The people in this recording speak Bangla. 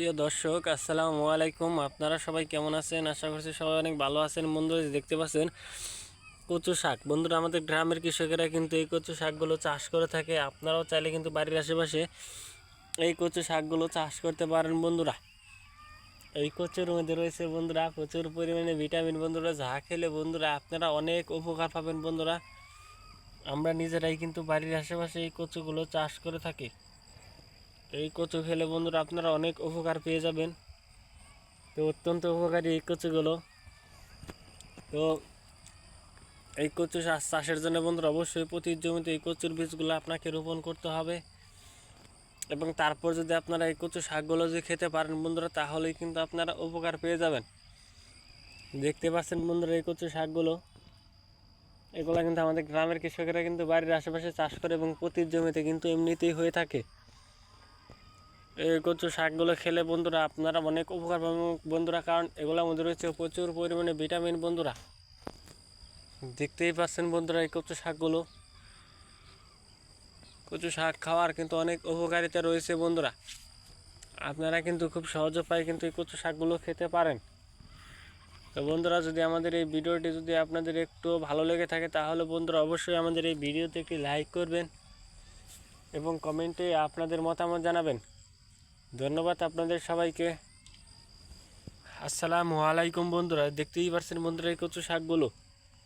প্রিয় দর্শক, আসসালামু আলাইকুম। আপনারা সবাই কেমন আছেন? আশা করছি সবাই অনেক ভালো আছেন। বন্ধুরা দেখতে পাচ্ছেন, কচু শাক। বন্ধুরা, আমাদের গ্রামের কৃষকেরা কিন্তু এই কচু শাকগুলো চাষ করে থাকে। আপনারাও চাইলে কিন্তু বাড়ির আশেপাশে এই কচু শাকগুলো চাষ করতে পারেন, বন্ধুরা। এই কচুর মধ্যে রয়েছে, বন্ধুরা, প্রচুর পরিমাণে ভিটামিন, বন্ধুরা, যা খেলে, বন্ধুরা, আপনারা অনেক উপকার পাবেন, বন্ধুরা। আমরা নিজেরাই কিন্তু বাড়ির আশেপাশে এই কচুগুলো চাষ করে থাকি। এই কচু খেলে বন্ধুরা আপনারা অনেক উপকার পেয়ে যাবেন। তো অত্যন্ত উপকারী এই কচুগুলো। তো এই কচু চাষ চাষের জন্য বন্ধুরা অবশ্যই প্রতি জমিতে এই কচুর বীজগুলো আপনাকে রোপণ করতে হবে। এবং তারপর যদি আপনারা এই কচু শাকগুলো যদি খেতে পারেন বন্ধুরা, তাহলেই কিন্তু আপনারা উপকার পেয়ে যাবেন। দেখতে পাচ্ছেন বন্ধুরা এই কচু শাকগুলো। এগুলো কিন্তু আমাদের গ্রামের কৃষকেরা কিন্তু বাড়ির আশেপাশে চাষ করে এবং প্রতি জমিতে কিন্তু এমনিতেই হয়ে থাকে। কচু শাকগুলো খেলে বন্ধুরা আপনারা অনেক উপকার পাবেন বন্ধুরা, কারণ এগুলোর মধ্যে রয়েছে প্রচুর পরিমাণে ভিটামিন বন্ধুরা। দেখতেই পাচ্ছেন বন্ধুরা এই কচু শাকগুলো। কচু শাক খাওয়ার কিন্তু অনেক উপকারিতা রয়েছে বন্ধুরা। আপনারা কিন্তু খুব সহজ উপায়ে কিন্তু এই কচু শাকগুলো খেতে পারেন। তো বন্ধুরা, যদি আমাদের এই ভিডিওটি যদি আপনাদের একটু ভালো লেগে থাকে, তাহলে বন্ধুরা অবশ্যই আমাদের এই ভিডিওতে একটি লাইক করবেন এবং কমেন্টে আপনাদের মতামত জানাবেন। ধন্যবাদ আপনাদের সবাইকে। আসসালামু আলাইকুম বন্ধুরা দেখতেই পারছেন বন্ধুরা এই কচু শাকগুলো।